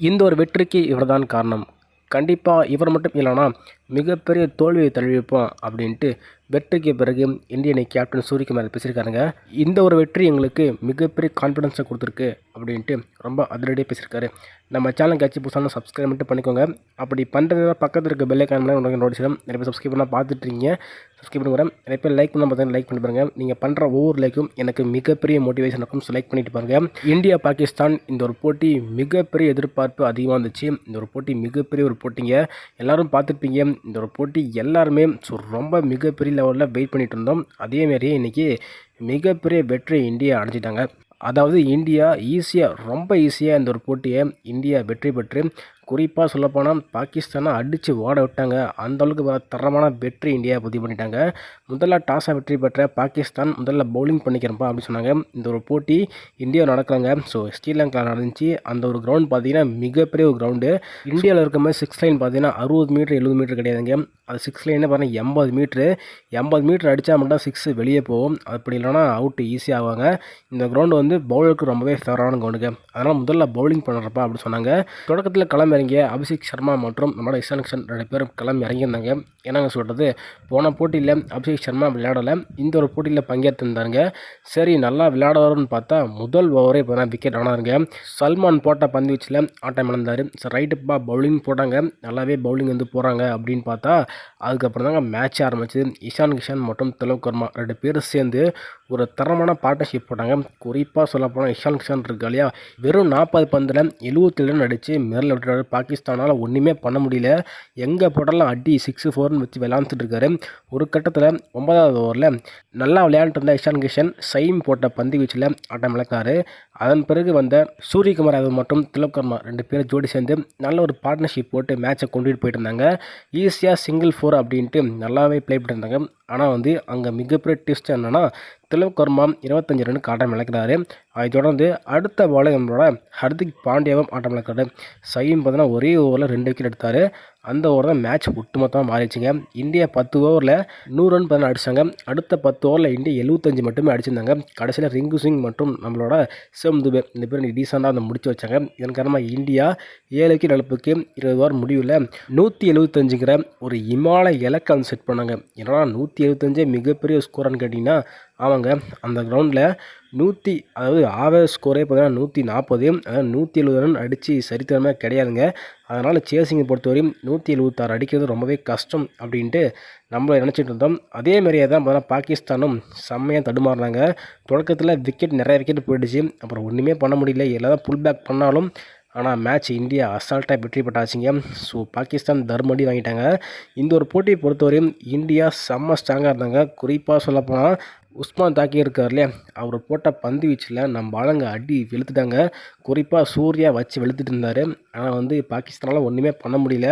இந்த ஒரு வெற்றிக்கு இவர்தான் காரணம். கண்டிப்பாக இவர் மட்டும் இல்லைனா மிகப்பெரிய தோல்வியை தழுவிப்போம் அப்படின்ட்டு வெற்றிக்கு பிறகு இந்திய அணி கேப்டன் சூரியகுமார் பேசியிருக்காருங்க. இந்த ஒரு வெற்றி எங்களுக்கு மிகப்பெரிய கான்ஃபிடன்ஸை கொடுத்துருக்கு அப்படின்ட்டு ரொம்ப அதிரடியாக பேசியிருக்காரு. நம்ம சேனல் கட்சி புதுசான சப்ஸ்கிரைப் மட்டும் பண்ணிக்கோங்க. அப்படி பண்ணுறது பக்கத்தில் இருக்க பெல்லை காரணம் உங்களுக்கு நோட்டிச்சிடும் நிறைய பேர் சப்ஸ்கிரைப் பண்ணால் பார்த்துட்ருக்கீங்க. சப்ஸ்கிரைப் பண்ணுறேன் நிறைய பேர் லைக் பண்ண பார்த்தீங்கன்னா லைக் பண்ணி பாருங்கள் நீங்கள் பண்ணுற ஒவ்வொரு லைக்கும் எனக்கு மிகப்பெரிய மோட்டிவேஷன் இருக்கும். ஸோ லைக் பண்ணிட்டு பாருங்க. இந்தியா பாகிஸ்தான் இந்த ஒரு போட்டி மிகப்பெரிய எதிர்பார்ப்பு அதிகமாக இருந்துச்சு. இந்த ஒரு போட்டி மிகப்பெரிய ஒரு போட்டிங்க. எல்லாரும் பார்த்துருப்பீங்க. இந்த ஒரு போட்டி எல்லாருமே ஸோ ரொம்ப மிகப்பெரிய லெவலில் வெயிட் பண்ணிகிட்டு இருந்தோம் அதேமாரியே இன்றைக்கி மிகப்பெரிய வெற்றியை இந்தியா அடைஞ்சிட்டாங்க. அதாவது இந்தியா ஈஸியாக ரொம்ப ஈஸியாக இந்த ஒரு போட்டியை இந்தியா வெற்றி பெற்று குறிப்பாக சொல்லப்போனால் பாகிஸ்தானை அடித்து ஓட விட்டாங்க. அந்தளவுக்கு வ தரமான வெற்றி இந்தியா பதிவு பண்ணிட்டாங்க. முதல்ல டாஸை வெற்றி பெற்ற பாகிஸ்தான் முதல்ல பவுலிங் பண்ணிக்கிறப்பா அப்படின்னு சொன்னாங்க. இந்த ஒரு போட்டி இந்தியா நடக்கிறாங்க ஸோ ஸ்ரீலங்கா நடந்துச்சு. அந்த ஒரு கிரவுண்ட் பார்த்தீங்கன்னா மிகப்பெரிய ஒரு கிரவுண்டு இந்தியாவில் இருக்க மாதிரி சிக்ஸ் லைன் பார்த்தீங்கன்னா அறுபது மீட்ரு எழுபது மீட்ரு கிடையாதுங்க. அது சிக்ஸ் லைனே பார்த்தீங்கன்னா எண்பது மீட்ரு எண்பது மீட்ரு அடித்தா மட்டும் சிக்ஸ் வெளியே போகும். அப்படி இல்லைனா அவுட்டு ஈஸியாக ஆவாங்க. இந்த கிரவுண்டு வந்து பவுலருக்கு ரொம்பவே ஃபேவரான கிரவுண்டுங்க அதனால் முதல்ல பவுலிங் பண்ணுறப்பா அப்படின்னு சொன்னாங்க. தொடக்கத்தில் கிளம்ப இறங்கிய அபிஷேக் சர்மா மற்றும் நம்மளோட இஷான் கிஷன் ரெண்டு பேரும் கிளம்பி இறங்கியிருந்தாங்க. என்னங்க சொல்கிறது போன போட்டியில் அபிஷேக் சர்மா விளையாடலை. இந்த ஒரு போட்டியில் பங்கேற்றிருந்தாருங்க. சரி நல்லா விளையாடுவார்னு பார்த்தா முதல் ஓவரே இப்போ தான் விக்கெட் ஆனாருங்க. சல்மான் போட்ட பந்து வீச்சில் ஆட்டம் இழந்தார். சரி ரைட்டுப்பா பவுலிங் போட்டாங்க. நல்லாவே பவுலிங் வந்து போகிறாங்க அப்படின்னு பார்த்தா அதுக்கப்புறம் தாங்க மேட்ச் ஆரம்பிச்சு இஷான் கிஷான் மற்றும் திலோக் வர்மா ரெண்டு பேரும் சேர்ந்து ஒரு தரமான பார்ட்னர்ஷிப் போட்டாங்க. குறிப்பாக சொல்லப்போனால் இஷான் கிஷான் இருக்கு இல்லையா? வெறும் நாற்பது பந்தில் எழுபத்தி ரன் அடித்து மிரல் விட்டுறாரு பாகிஸ்தானால் ஒன்றுமே பண்ண முடியல. எங்கே போட்டாலும் அடி சிக்ஸு ஃபோர்னு வச்சு விளாண்டுட்டு இருக்காரு ஒரு கட்டத்தில் ஒன்பதாவது ஓவரில் நல்லா விளையாண்டுட்டு இருந்த இஷான் கிஷன் சைம் போட்ட பந்து வீச்சில் ஆட்டம் இழக்காரு அதன் பிறகு வந்த சூரியகுமார் யாதவ் மற்றும் திலவ்கர்மா ரெண்டு பேரும் ஜோடி சேர்ந்து நல்ல ஒரு பார்ட்னர்ஷிப் போட்டு மேட்சை கொண்டுகிட்டு போயிட்டு இருந்தாங்க. ஈஸியாக சிங்கிள் ஃபோர் அப்படின்ட்டு நல்லாவே ப்ளே பண்ணியிருந்தாங்க ஆனால் வந்து அங்கே மிகப்பெரிய டிஸ்ட் என்னென்னா திலக் இருபத்தஞ்சு ரனுக்கு ஆட்டம் இழக்கிறாரு. அதை தொடர்ந்து அடுத்த பாலை நம்மளோட ஹர்திக் பாண்டியாவும் ஆட்டம் இழக்கிறாரு. சையும் பார்த்தீங்கன்னா ஒரே ஓவரில் ரெண்டு விக்கெட் எடுத்தார். அந்த ஓவர் தான் மேட்ச் ஒட்டுமொத்தமாக மாறிடுச்சுங்க. இந்தியா பத்து ஓவரில் நூறு ரன் பதினாறு அடித்தாங்க அடுத்த பத்து ஓவரில் இந்தியா எழுபத்தஞ்சு மட்டுமே அடிச்சிருந்தாங்க. கடைசியில் ரிங்கு சிங் மற்றும் நம்மளோட சிவம் துபே இந்த பேர் டீசெண்டாக அதை முடிச்சு வச்சாங்க. இதன் காரணமாக இந்தியா ஏழு விக்கெட் இழப்புக்கு இருபது ஓவர் முடிவில் நூற்றி எழுபத்தஞ்சுங்கிற ஒரு இமாலய இலக்கை வந்து செட் பண்ணாங்க. ஏன்னா நூற்றி எழுபத்தஞ்சே மிகப்பெரிய ஸ்கோரான்னு கேட்டிங்கன்னா ஆமாங்க அந்த கிரவுண்டில் நூற்றி அதாவது ஆவரேஜ் ஸ்கோரே பார்த்தீங்கன்னா நூற்றி நாற்பது அதாவது நூற்றி எழுபது ரன் அடித்து சரித்திரமே கிடையாதுங்க. அதனால் சேசிங்கை பொறுத்தவரையும் நூற்றி எழுபத்தாறு அடிக்கிறது ரொம்பவே கஷ்டம் அப்படின்ட்டு நம்மளை நினச்சிட்டு இருந்தோம். அதே மாதிரியே தான் பார்த்தா பாகிஸ்தானும் செம்மையாக தடுமாறினாங்க. தொடக்கத்தில் விக்கெட் நிறைய விக்கெட் போயிடுச்சு. அப்புறம் ஒன்றுமே பண்ண முடியல. எல்லாம் புல் பேக் பண்ணாலும் ஆனால் மேட்ச் இந்தியா அசால்ட்டாக வெற்றி பெற்றாச்சுங்க. ஸோ பாகிஸ்தான் தர்மடி வாங்கிட்டாங்க. இந்த ஒரு போட்டியை பொறுத்தவரையும் இந்தியா செம்ம ஸ்ட்ராங்காக இருந்தாங்க. குறிப்பாக சொல்லப்போனால் உஸ்மான் தாக்கி இருக்கார் இல்லையா அவர் போட்ட பந்து வீச்சில் நம்ம ஆளுங்க அடி வெளுத்துட்டாங்க. குறிப்பாக சூர்யா வச்சு வெளுத்துட்டு இருந்தார். ஆனால் வந்து பாகிஸ்தானால் ஒன்றுமே பண்ண முடியல.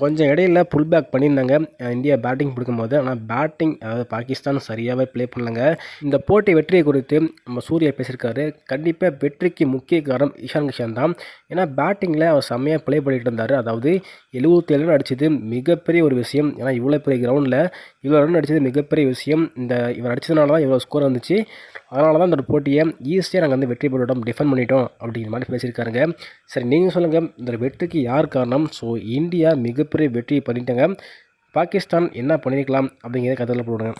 கொஞ்சம் இடையில புல் பேக் பண்ணியிருந்தாங்க. இந்தியா பேட்டிங் பிடிக்கும்போது ஆனால் பேட்டிங் அதாவது பாகிஸ்தான் சரியாகவே ப்ளே பண்ணலங்க. இந்த போட்டி வெற்றியை குறித்து நம்ம சூர்யா பேசியிருக்காரு. கண்டிப்பாக வெற்றிக்கு முக்கிய காரணம் இஷான் கிஷான் தான். ஏன்னா பேட்டிங்கில் அவர் செம்மையாக ப்ளே பண்ணிகிட்டு இருந்தார். அதாவது எழுபத்தேழு ரன் அடித்தது மிகப்பெரிய ஒரு விஷயம். ஏன்னா இவ்வளோ பெரிய கிரவுண்டில் இவ்வளோ ரன் அடித்தது மிகப்பெரிய விஷயம். இந்த இவர் அடித்ததுனால தான் இவ்வளோ ஸ்கோர் வந்துச்சு அதனால தான் இந்த போட்டியை ஈஸியாக நாங்கள் வந்து வெற்றி பெற்றோம் டிஃபெண்ட் பண்ணிட்டோம் அப்படிங்கிற மாதிரி பேசியிருக்காருங்க. சரி நீங்கள் சொல்லுங்கள் இந்த வெற்றிக்கு யார் காரணம்? ஸோ இந்தியா மிகப்பெரிய வெற்றி பண்ணிட்டாங்க பாகிஸ்தான் என்ன பண்ணியிருக்கலாம் அப்படிங்கிறத கதையில் போடுங்க.